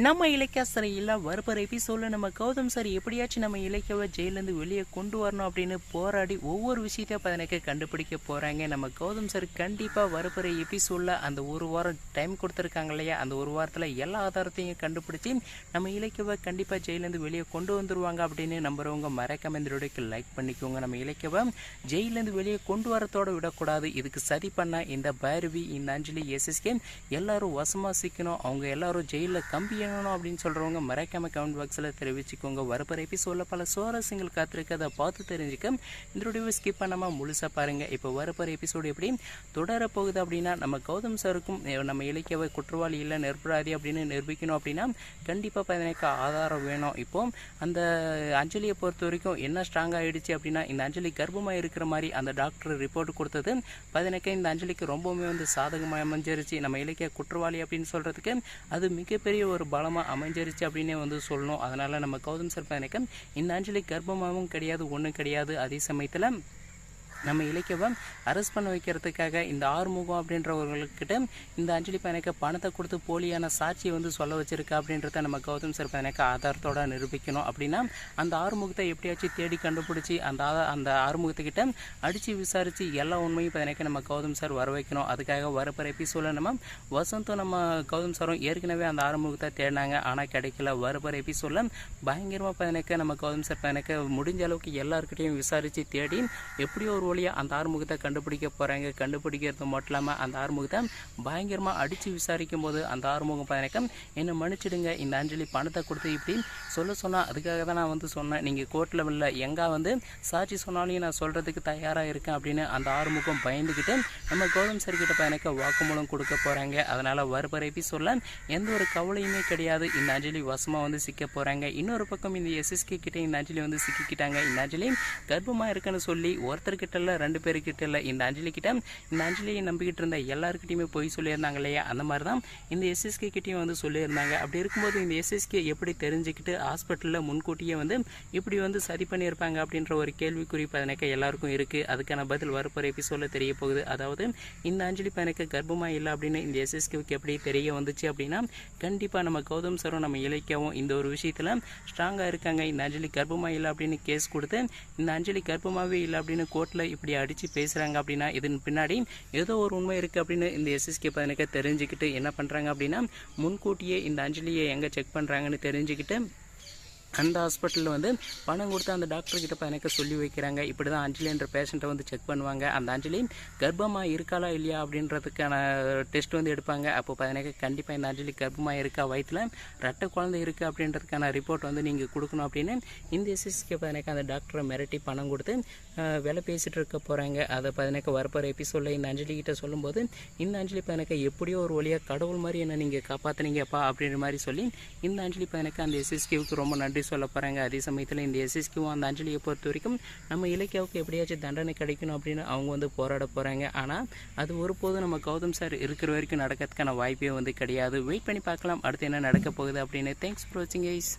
நம்ம இலக்கிய சிறையில் வரப்போகிற எபிசோடில் நம்ம கௌதம் சார் எப்படியாச்சும் நம்ம இலக்கியவை ஜெயிலேருந்து வெளியே கொண்டு வரணும் அப்படின்னு போராடி ஒவ்வொரு விஷயத்தையும் பதினக்கு கண்டுபிடிக்க போகிறாங்க நம்ம கௌதம் சார் கண்டிப்பாக வரப்போகிற எபிசோடில் அந்த ஒரு வாரம் டைம் கொடுத்துருக்காங்க இல்லையா? அந்த ஒரு வாரத்தில் எல்லா ஆதாரத்தையும் கண்டுபிடிச்சி நம்ம இலக்கியவை கண்டிப்பாக ஜெயிலேருந்து வெளியே கொண்டு வந்துருவாங்க அப்படின்னு நம்புறவங்க மறக்காம இந்த வீடியோக்கு லைக் பண்ணிக்கோங்க. நம்ம இலக்கியவை ஜெயிலேருந்து வெளியே கொண்டு வரத்தோட விடக்கூடாது. இதுக்கு சரி பண்ண இந்த பைரவி இந்த அஞ்சலி எஸ்எஸ்கே எல்லாரும் வசமாக சிக்கணும். அவங்க எல்லாரும் ஜெயிலில் கம்பி ஏறணும் அப்படின்னு சொல்கிறவங்க மறக்காம கமெண்ட் பாக்ஸில் தெரிவிச்சுக்கோங்க. வரப்போகிற எபிசோடில் பல சுவாரஸ்யங்கள் காத்திருக்கு. அதை பார்த்து தெரிஞ்சுக்க இந்த வீடியோவை ஸ்கிப் பண்ணாமல் முழுசாக பாருங்கள் இப்போ வரப்போகிற எபிசோடு எப்படி தொடரப்போகுது அப்படின்னா நம்ம கௌதம் சாருக்கும் நம்ம இலக்கியவை குற்றவாளி இல்லை நிரபராதி அப்படின்னு நிரூபிக்கணும் அப்படின்னா கண்டிப்பாக பதினேக்க ஆதாரம் வேணும். இப்போ அந்த அஞ்சலியை பொறுத்த வரைக்கும் என்ன ஸ்ட்ராங் ஆகிடுச்சு அப்படின்னா இந்த அஞ்சலி கர்ப்பமாக இருக்கிற மாதிரி அந்த டாக்டர் ரிப்போர்ட் கொடுத்தது. பதினேக்க இந்த அஞ்சலிக்கு ரொம்பவுமே வந்து சாதகமாக அமைஞ்சிருச்சு. நம்ம இலக்கிய குற்றவாளி அப்படின்னு சொல்கிறதுக்கு அது மிகப்பெரிய ஒரு பலமாக அமைஞ்சிருச்சு அப்படின்னே வந்து சொல்லணும். அதனால் நம்ம கௌதம் சார் பதினேக்க இந்த அஞ்சலி கர்ப்பமாகவும் கிடையாது ஒன்றும் கிடையாது. அதே சமயத்தில் நம்ம இலக்கியவை அரெஸ்ட் பண்ண வைக்கிறதுக்காக இந்த ஆறுமுகம் அப்படின்றவர்கள்கிட்ட இந்த அஞ்சலி பயணக்க பணத்தை கொடுத்து போலியான சாட்சியை வந்து சொல்ல வச்சிருக்கா அப்படின்றத நம்ம கௌதம் சார் பயணக்க ஆதாரத்தோட நிரூபிக்கணும். அப்படின்னா அந்த ஆறுமுகத்தை எப்படியாச்சும் தேடி கண்டுபிடிச்சி அந்த அந்த ஆறுமுகத்துக்கிட்ட அடித்து விசாரித்து எல்லா உண்மையும் பயணக்க நம்ம கௌதம் சார் வர வைக்கணும். அதுக்காக வரப்போகிற எபிசோடில் நம்ம வசந்தும் நம்ம கௌதம் சாரும் ஏற்கனவே அந்த ஆறுமுகத்தை தேடினாங்க. ஆனால் கிடைக்கல. வரப்போகிற எபிசோடில் பயங்கரமாக பயணக்க நம்ம கௌதம் சார் பயணக்க முடிஞ்ச அளவுக்கு எல்லாருக்கிட்டையும் விசாரித்து தேடி எப்படியோ ஒரு வழியாக அந்த ஆறுமுகத்தை கண்டுபிடிக்க போகிறாங்க கண்டுபிடிக்கிறது மட்டும் இல்லாமல் அந்த ஆறுமுகத்தை பயங்கரமாக அடித்து விசாரிக்கும் போது அந்த ஆறுமுகம் பயணக்கம் என்னை மன்னிச்சிடுங்க இந்த அஞ்சலி பணத்தை கொடுத்து இப்படி சொல்ல சொன்னால் அதுக்காக தான் நான் வந்து சொன்னேன். நீங்கள் கோர்ட்டில் லெவலில் எங்கே வந்து சாட்சி சொன்னாலையும் நான் சொல்கிறதுக்கு தயாராக இருக்கேன் அப்படின்னு அந்த ஆறுமுகம் பயந்துக்கிட்டு நம்ம கௌதம் சார் பயணக்க வாக்குமூலம் கொடுக்க போகிறாங்க அதனால் வரப்போகிற எபிசோடில் எந்த ஒரு கவலையுமே கிடையாது. இந்த அஞ்சலி வசமாக வந்து சிக்க போகிறாங்க இன்னொரு பக்கம் இந்த எஸ்எஸ்கே கிட்டே இந்த அஞ்சலி வந்து சிக்கிக்கிட்டாங்க. இந்த அஞ்சலி கர்ப்பமாக இருக்குன்னு சொல்லி ஒருத்தர்கிட்ட இல்லை ரெண்டு பேருக்கிட்ட இல்லை. இந்த அஞ்சலி கிட்ட இந்த அஞ்சலியை நம்பிக்கிட்டு இருந்த எல்லாருக்கிட்டையுமே போய் சொல்லியிருந்தாங்க இல்லையா? அந்த மாதிரி தான் இந்த எஸ்எஸ்கே கிட்டேயும் வந்து சொல்லியிருந்தாங்க. அப்படி இருக்கும்போது இந்த எஸ்எஸ்கே எப்படி தெரிஞ்சுக்கிட்டு ஹாஸ்பிட்டலில் முன்கூட்டியே வந்து இப்படி வந்து சரி பண்ணியிருப்பாங்க அப்படின்ற ஒரு கேள்விக்குறி பதினக்க எல்லாருக்கும் இருக்குது அதுக்கான பதில் வரப்போகிற எபிசோடில் தெரிய போகுது. அதாவது இந்த அஞ்சலி பையனுக்கு கர்ப்பமாக இல்லை அப்படின்னு இந்த எஸ்எஸ்கேவுக்கு எப்படி தெரிய வந்துச்சு அப்படின்னா கண்டிப்பாக நம்ம கௌதம் சரும் நம்ம இலக்கியாவும் இந்த ஒரு விஷயத்தில் ஸ்ட்ராங்காக இருக்காங்க. இந்த அஞ்சலி கர்ப்பமாக இல்லை அப்படின்னு கேஸ் கொடுத்து இந்த அஞ்சலி கர்ப்பமாகவே இல்லை அப்படின்னு கோர்ட்டில் இப்படி அடித்து பேசுகிறாங்க அப்படின்னா இதன் பின்னாடி ஏதோ ஒரு உண்மை இருக்குது அப்படின்னு இந்த எஸ்எஸ்கே பதினக்க தெரிஞ்சுக்கிட்டு என்ன பண்ணுறாங்க அப்படின்னா முன்கூட்டியே இந்த அஞ்சலியை எங்கே செக் பண்ணுறாங்கன்னு தெரிஞ்சுக்கிட்டு அந்த ஹாஸ்பிட்டலில் வந்து பணம் கொடுத்து அந்த டாக்டர் கிட்ட எனக்கு சொல்லி வைக்கிறாங்க. இப்படி தான் அஞ்சலின்ற பேஷண்ட்டை வந்து செக் பண்ணுவாங்க. அந்த அஞ்சலி கர்ப்பமாக இருக்காளா இல்லையா அப்படின்றதுக்கான டெஸ்ட் வந்து எடுப்பாங்க. அப்போ பதினேக்கா கண்டிப்பாக இந்த அஞ்சலி கர்ப்பமாக இருக்கா? வயிற்றில் ரெட்டை குழந்தை இருக்குது அப்படின்றதுக்கான ரிப்போர்ட் வந்து நீங்கள் கொடுக்கணும் அப்படின்னு இந்த எஸ்எஸ்கே பதினேக்க அந்த டாக்டரை மிரட்டி பணம் கொடுத்து வேலை விலை பேசிகிட்டு இருக்க போகிறாங்க அதை பதினேக்க வரப்போகிற எபிசோடில் இந்த அஞ்சலி கிட்ட சொல்லும்போது இந்த அஞ்சலி பதினேக்க எப்படியோ ஒரு வழியாக கடவுள் மாதிரி என்ன நீங்கள் காப்பாற்றுனீங்கப்பா அப்படின்ற மாதிரி சொல்லி இந்த அஞ்சலி பதினேக்க அந்த எஸ்எஸ்கேவுக்கு ரொம்ப நன்றி சொல்ல போகிறாங்க அதே சமயத்தில் இந்த எஸ்எஸ்கேவும் அந்த அஞ்சலியை பொறுத்த வரைக்கும் நம்ம இலக்கியாவுக்கு எப்படியாச்சும் தண்டனை கிடைக்கணும் அப்படின்னு அவங்க வந்து போராட போகிறாங்க ஆனால் அது ஒருபோதும் நம்ம கௌதம் சார் இருக்கிற வரைக்கும் நடக்கிறதுக்கான வாய்ப்பே வந்து கிடையாது. வெயிட் பண்ணி பார்க்கலாம். அடுத்து என்ன நடக்க போகுது அப்படின்னு. தேங்க்ஸ் ஃபார் வாட்சிங் ஐஸ்